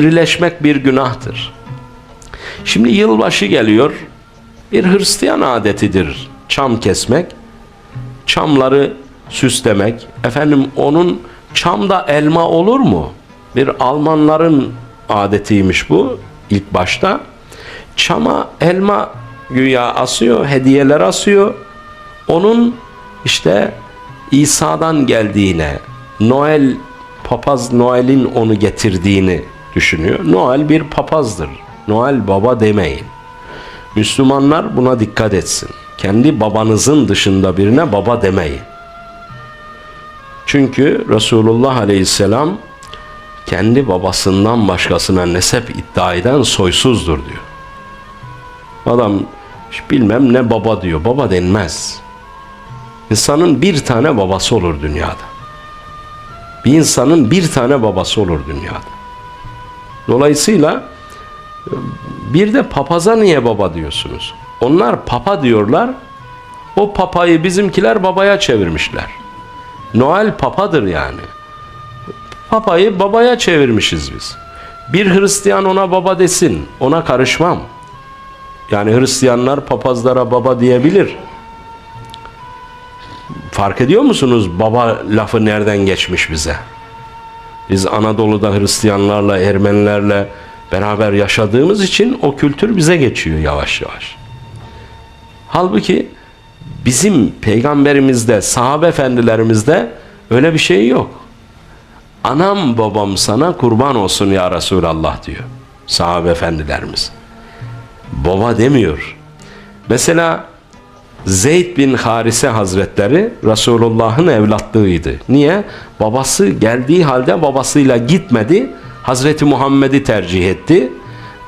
Birleşmek bir günahtır. Şimdi yılbaşı geliyor. Bir Hristiyan adetidir çam kesmek. Çamları süslemek. Efendim onun çamda elma olur mu? Bir Almanların adetiymiş bu ilk başta. Çama elma güya asıyor, hediyeler asıyor. Onun işte İsa'dan geldiğine, Noel papaz Noel'in onu getirdiğini düşünüyor. Noel bir papazdır. Noel baba demeyin. Müslümanlar buna dikkat etsin. Kendi babanızın dışında birine baba demeyin. Çünkü Resulullah Aleyhisselam kendi babasından başkasına nesep iddia eden soysuzdur diyor. Adam bilmem ne baba diyor. Baba denmez. İnsanın bir tane babası olur dünyada. Bir insanın bir tane babası olur dünyada. Dolayısıyla bir de papaza niye baba diyorsunuz? Onlar papa diyorlar. O papayı bizimkiler babaya çevirmişler. Noel papadır yani. Papayı babaya çevirmişiz biz. Bir Hristiyan ona baba desin. Ona karışmam. Yani Hristiyanlar papazlara baba diyebilir. Fark ediyor musunuz baba lafı nereden geçmiş bize? Biz Anadolu'da Hristiyanlarla, Ermenilerle beraber yaşadığımız için o kültür bize geçiyor yavaş yavaş. Halbuki bizim peygamberimizde, sahabe efendilerimizde öyle bir şey yok. Anam babam sana kurban olsun ya Resulallah diyor sahabe efendilerimiz. Baba demiyor. Mesela Zeyd bin Harise Hazretleri Resulullah'ın evlatlığıydı. Niye? Babası geldiği halde babasıyla gitmedi. Hazreti Muhammed'i tercih etti.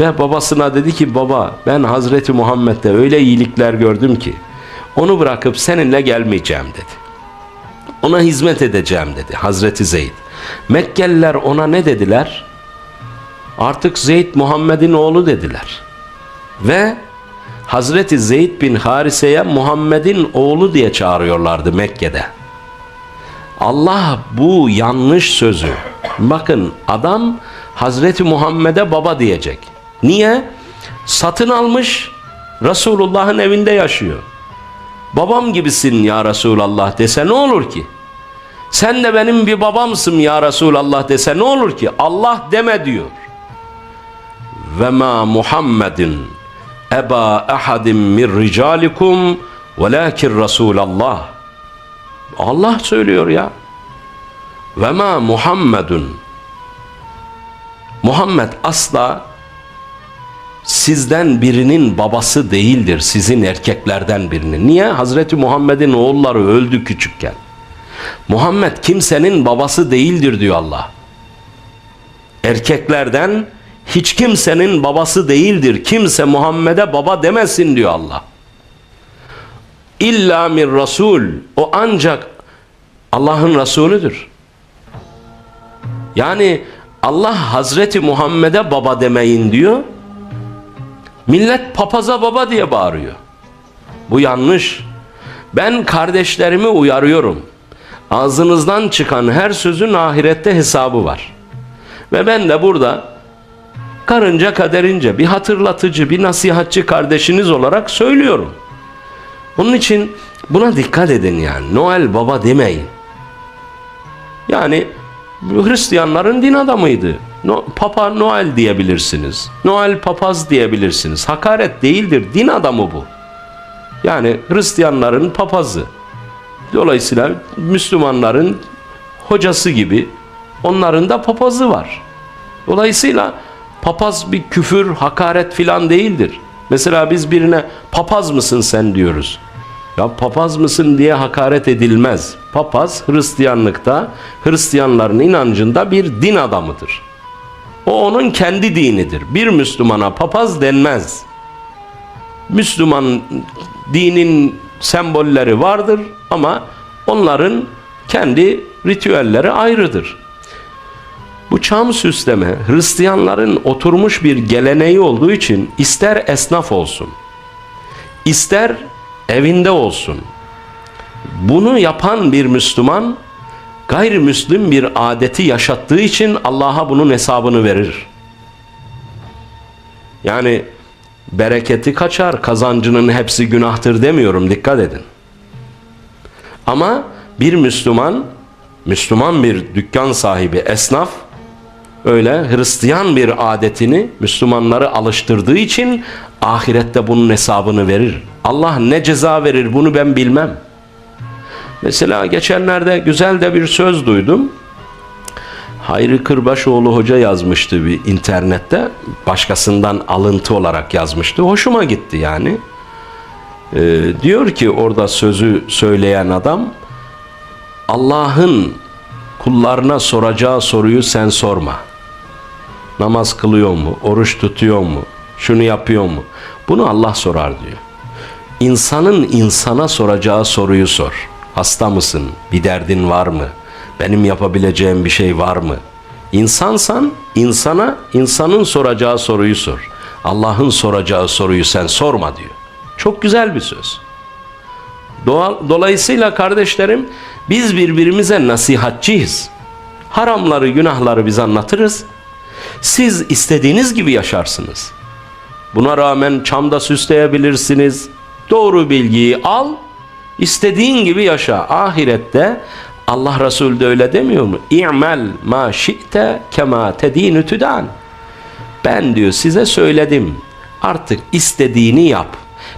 Ve babasına dedi ki baba ben Hazreti Muhammed'de öyle iyilikler gördüm ki onu bırakıp seninle gelmeyeceğim dedi. Ona hizmet edeceğim dedi Hazreti Zeyd. Mekkeliler ona ne dediler? Artık Zeyd Muhammed'in oğlu dediler. Ve Hazreti Zeyd bin Harise'ye Muhammed'in oğlu diye çağırıyorlardı Mekke'de. Allah bu yanlış sözü. Bakın adam Hazreti Muhammed'e baba diyecek. Niye? Satın almış Resulullah'ın evinde yaşıyor. Babam gibisin ya Resulallah dese ne olur ki? Sen de benim bir babamsın ya Resulallah dese ne olur ki? Allah deme diyor. Ve ma Muhammedin eba ahadim min ricalikum velakin Resulallah. Allah söylüyor ya. Ve ma Muhammedun. Muhammed asla sizden birinin babası değildir. Sizin erkeklerden birinin. Niye? Hazreti Muhammed'in oğulları öldü küçükken. Muhammed kimsenin babası değildir diyor Allah. Erkeklerden hiç kimsenin babası değildir. Kimse Muhammed'e baba demesin diyor Allah. İlla min Rasul. O ancak Allah'ın Resulüdür. Yani Allah Hazreti Muhammed'e baba demeyin diyor. Millet papaza baba diye bağırıyor. Bu yanlış. Ben kardeşlerimi uyarıyorum. Ağzınızdan çıkan her sözün ahirette hesabı var. Ve ben de burada karınca kaderince bir hatırlatıcı, bir nasihatçı kardeşiniz olarak söylüyorum. Onun için buna dikkat edin yani. Noel baba demeyin. Yani Hristiyanların din adamıydı. No, Papa Noel diyebilirsiniz. Noel papaz diyebilirsiniz. Hakaret değildir. Din adamı bu. Yani Hristiyanların papazı. Dolayısıyla Müslümanların hocası gibi onların da papazı var. Dolayısıyla papaz bir küfür, hakaret filan değildir. Mesela biz birine papaz mısın sen diyoruz. Ya papaz mısın diye hakaret edilmez. Papaz Hristiyanlıkta, Hristiyanların inancında bir din adamıdır. O onun kendi dinidir. Bir Müslümana papaz denmez. Müslüman dinin sembolleri vardır ama onların kendi ritüelleri ayrıdır. Bu çam süsleme Hristiyanların oturmuş bir geleneği olduğu için ister esnaf olsun, ister evinde olsun. Bunu yapan bir Müslüman gayrimüslim bir adeti yaşattığı için Allah'a bunun hesabını verir. Yani bereketi kaçar, kazancının hepsi günahtır demiyorum. Dikkat edin. Ama bir Müslüman, Müslüman bir dükkan sahibi, esnaf öyle Hristiyan bir adetini Müslümanları alıştırdığı için ahirette bunun hesabını verir. Allah ne ceza verir bunu ben bilmem. Mesela geçenlerde güzel de bir söz duydum. Hayri Kırbaşoğlu Hoca yazmıştı bir internette. Başkasından alıntı olarak yazmıştı. Hoşuma gitti yani. Ee, diyor ki orada sözü söyleyen adam Allah'ın kullarına soracağı soruyu sen sorma. Namaz kılıyor mu? Oruç tutuyor mu? Şunu yapıyor mu? Bunu Allah sorar diyor. İnsanın insana soracağı soruyu sor. Hasta mısın? Bir derdin var mı? Benim yapabileceğim bir şey var mı? İnsansan insana insanın soracağı soruyu sor. Allah'ın soracağı soruyu sen sorma diyor. Çok güzel bir söz. Dolayısıyla kardeşlerim biz birbirimize nasihatçiyiz. Haramları, günahları biz anlatırız. Siz istediğiniz gibi yaşarsınız. Buna rağmen çamda süsleyebilirsiniz. Doğru bilgiyi al, istediğin gibi yaşa. Ahirette Allah Resulü de öyle demiyor mu? İ'mel ma şi'te kema tedinü tüdan. Ben diyor size söyledim. Artık istediğini yap.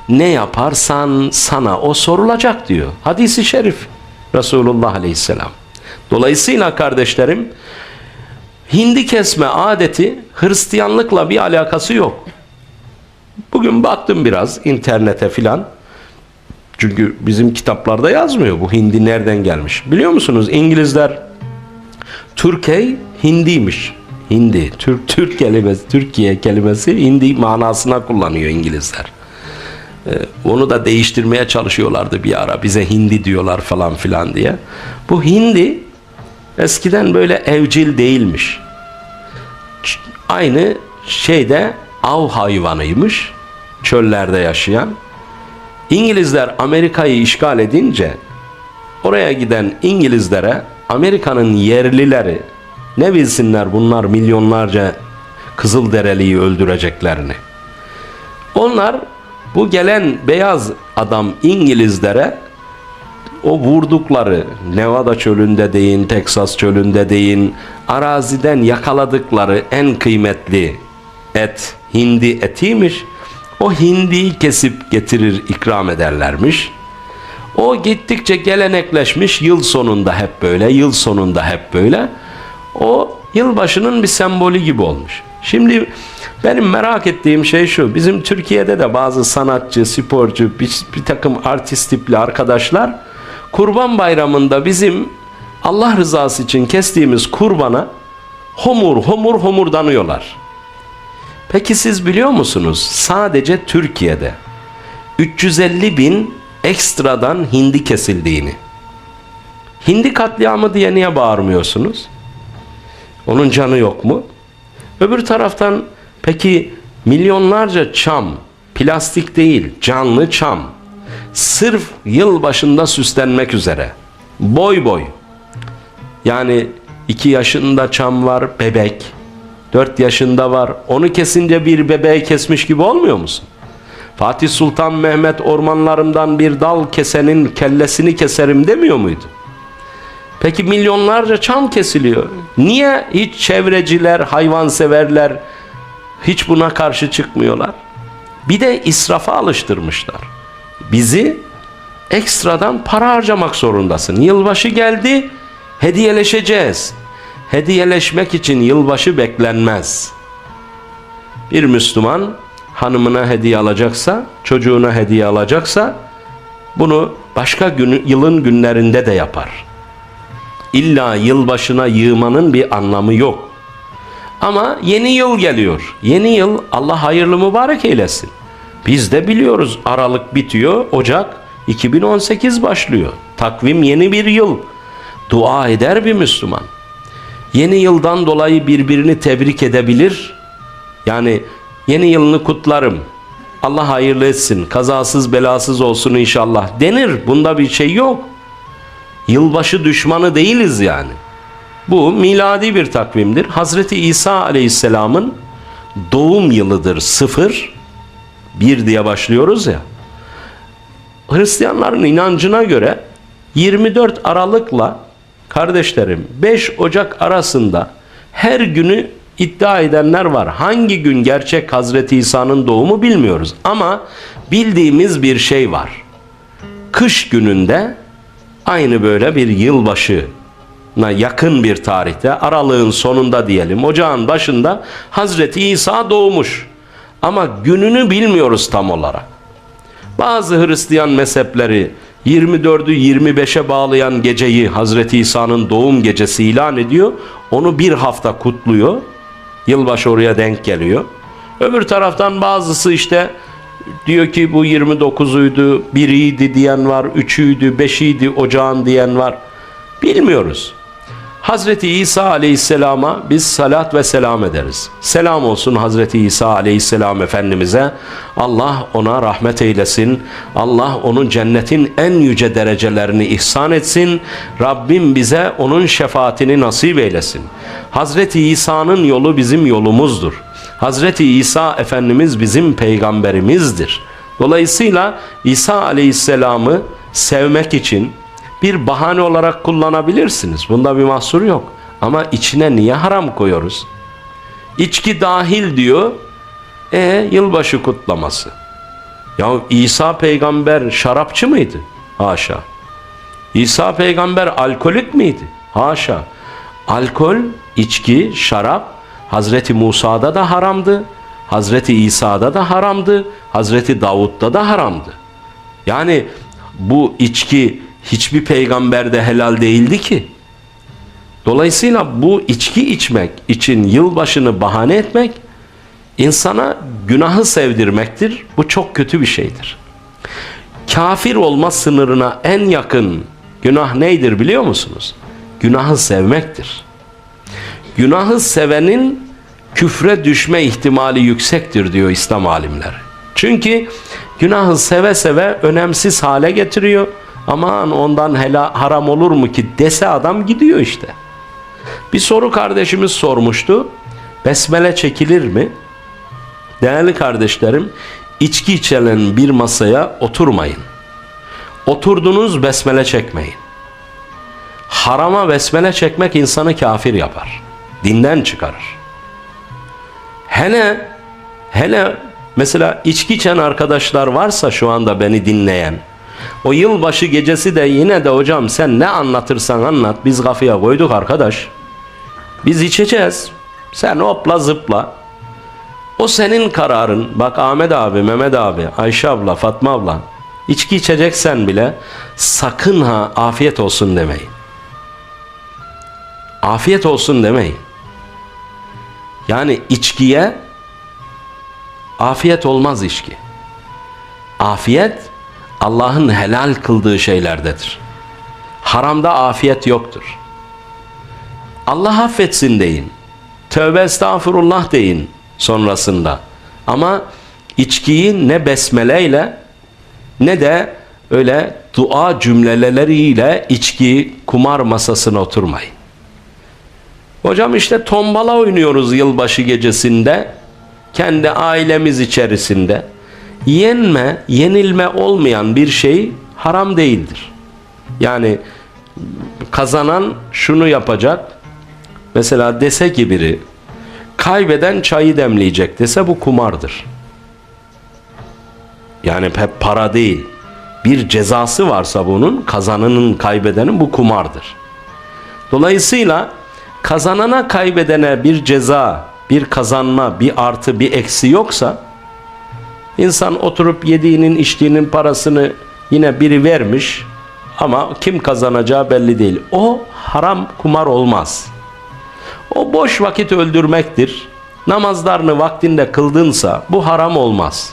Ne yaparsan sana o sorulacak diyor. Hadisi şerif Resulullah Aleyhisselam. Dolayısıyla kardeşlerim hindi kesme adeti Hristiyanlıkla bir alakası yok. Bugün baktım biraz internete filan. Çünkü bizim kitaplarda yazmıyor bu hindi nereden gelmiş. Biliyor musunuz İngilizler Türkiye hindiymiş. Hindi. Türk Türk kelimesi, Türkiye kelimesi hindi manasına kullanıyor İngilizler. Ee, onu da değiştirmeye çalışıyorlardı bir ara. Bize hindi diyorlar falan filan diye. Bu hindi eskiden böyle evcil değilmiş. Aynı şeyde av hayvanıymış. Çöllerde yaşayan. İngilizler Amerika'yı işgal edince oraya giden İngilizlere Amerika'nın yerlileri ne bilsinler bunlar milyonlarca Kızılderiliyi öldüreceklerini. Onlar bu gelen beyaz adam İngilizlere o vurdukları Nevada çölünde deyin, Teksas çölünde deyin, araziden yakaladıkları en kıymetli et hindi etiymiş. O hindiyi kesip getirir ikram ederlermiş. O gittikçe gelenekleşmiş yıl sonunda hep böyle, yıl sonunda hep böyle. O yılbaşının bir sembolü gibi olmuş. Şimdi benim merak ettiğim şey şu. Bizim Türkiye'de de bazı sanatçı, sporcu, bir, bir takım artist tipli arkadaşlar Kurban Bayramı'nda bizim Allah rızası için kestiğimiz kurbana homur homur homurdanıyorlar. Peki siz biliyor musunuz? Sadece Türkiye'de 350 bin ekstradan hindi kesildiğini. Hindi katliamı diye niye bağırmıyorsunuz? Onun canı yok mu? Öbür taraftan peki milyonlarca çam, plastik değil canlı çam, sırf yıl başında süslenmek üzere, boy boy, yani iki yaşında çam var bebek, dört yaşında var, onu kesince bir bebeği kesmiş gibi olmuyor musun? Fatih Sultan Mehmet ormanlarımdan bir dal kesenin kellesini keserim demiyor muydu? Peki milyonlarca çam kesiliyor. Niye hiç çevreciler, hayvanseverler hiç buna karşı çıkmıyorlar? Bir de israfa alıştırmışlar. Bizi ekstradan para harcamak zorundasın. Yılbaşı geldi, hediyeleşeceğiz. Hediyeleşmek için yılbaşı beklenmez. Bir Müslüman hanımına hediye alacaksa, çocuğuna hediye alacaksa bunu başka günü, yılın günlerinde de yapar. İlla yılbaşına yığmanın bir anlamı yok. Ama yeni yıl geliyor. Yeni yıl Allah hayırlı mübarek eylesin. Biz de biliyoruz Aralık bitiyor, Ocak 2018 başlıyor. Takvim yeni bir yıl. Dua eder bir Müslüman. Yeni yıldan dolayı birbirini tebrik edebilir. Yani yeni yılını kutlarım. Allah hayırlı etsin, kazasız belasız olsun inşallah denir. Bunda bir şey yok. Yılbaşı düşmanı değiliz yani. Bu miladi bir takvimdir. Hazreti İsa Aleyhisselam'ın doğum yılıdır sıfır. Bir diye başlıyoruz ya. Hristiyanların inancına göre 24 Aralık'la kardeşlerim 5 Ocak arasında her günü iddia edenler var. Hangi gün gerçek Hazreti İsa'nın doğumu bilmiyoruz ama bildiğimiz bir şey var. Kış gününde aynı böyle bir yılbaşına yakın bir tarihte aralığın sonunda diyelim ocağın başında Hazreti İsa doğmuş. Ama gününü bilmiyoruz tam olarak. Bazı Hristiyan mezhepleri 24'ü 25'e bağlayan geceyi Hazreti İsa'nın doğum gecesi ilan ediyor. Onu bir hafta kutluyor. Yılbaşı oraya denk geliyor. Öbür taraftan bazısı işte diyor ki bu 29'uydu, biriydi diyen var, üçüydü, beşiydi ocağın diyen var. Bilmiyoruz. Hazreti İsa aleyhisselama biz salat ve selam ederiz. Selam olsun Hazreti İsa aleyhisselam Efendimiz'e. Allah ona rahmet eylesin. Allah onun cennetin en yüce derecelerini ihsan etsin. Rabbim bize onun şefaatini nasip eylesin. Hazreti İsa'nın yolu bizim yolumuzdur. Hazreti İsa Efendimiz bizim peygamberimizdir. Dolayısıyla İsa aleyhisselamı sevmek için bir bahane olarak kullanabilirsiniz. Bunda bir mahsur yok. Ama içine niye haram koyuyoruz? İçki dahil diyor. E yılbaşı kutlaması. Ya İsa peygamber şarapçı mıydı? Haşa. İsa peygamber alkolik miydi? Haşa. Alkol, içki, şarap Hazreti Musa'da da haramdı. Hazreti İsa'da da haramdı. Hazreti Davud'da da haramdı. Yani bu içki hiçbir peygamberde helal değildi ki. Dolayısıyla bu içki içmek için yılbaşını bahane etmek insana günahı sevdirmektir. Bu çok kötü bir şeydir. Kafir olma sınırına en yakın günah neydir biliyor musunuz? Günahı sevmektir. Günahı sevenin küfre düşme ihtimali yüksektir diyor İslam alimleri. Çünkü günahı seve seve önemsiz hale getiriyor. Aman ondan helal haram olur mu ki dese adam gidiyor işte. Bir soru kardeşimiz sormuştu. Besmele çekilir mi? Değerli kardeşlerim, içki içilen bir masaya oturmayın. Oturdunuz besmele çekmeyin. Harama besmele çekmek insanı kafir yapar. Dinden çıkarır. Hele hele mesela içki içen arkadaşlar varsa şu anda beni dinleyen o yılbaşı gecesi de yine de hocam sen ne anlatırsan anlat biz kafaya koyduk arkadaş. Biz içeceğiz. Sen hopla zıpla. O senin kararın. Bak Ahmet abi, Mehmet abi, Ayşe abla, Fatma abla. İçki içeceksen bile sakın ha afiyet olsun demeyin. Afiyet olsun demeyin. Yani içkiye afiyet olmaz içki. Afiyet Allah'ın helal kıldığı şeylerdedir. Haramda afiyet yoktur. Allah affetsin deyin. Tövbe estağfurullah deyin sonrasında. Ama içkiyi ne besmeleyle ne de öyle dua cümleleriyle içki kumar masasına oturmayın. Hocam işte tombala oynuyoruz yılbaşı gecesinde. Kendi ailemiz içerisinde. Yenme, yenilme olmayan bir şey haram değildir. Yani kazanan şunu yapacak. Mesela dese ki biri kaybeden çayı demleyecek dese bu kumardır. Yani hep para değil. Bir cezası varsa bunun kazanının kaybedenin bu kumardır. Dolayısıyla kazanana kaybedene bir ceza, bir kazanma, bir artı, bir eksi yoksa insan oturup yediğinin içtiğinin parasını yine biri vermiş ama kim kazanacağı belli değil. O haram kumar olmaz. O boş vakit öldürmektir. Namazlarını vaktinde kıldınsa bu haram olmaz.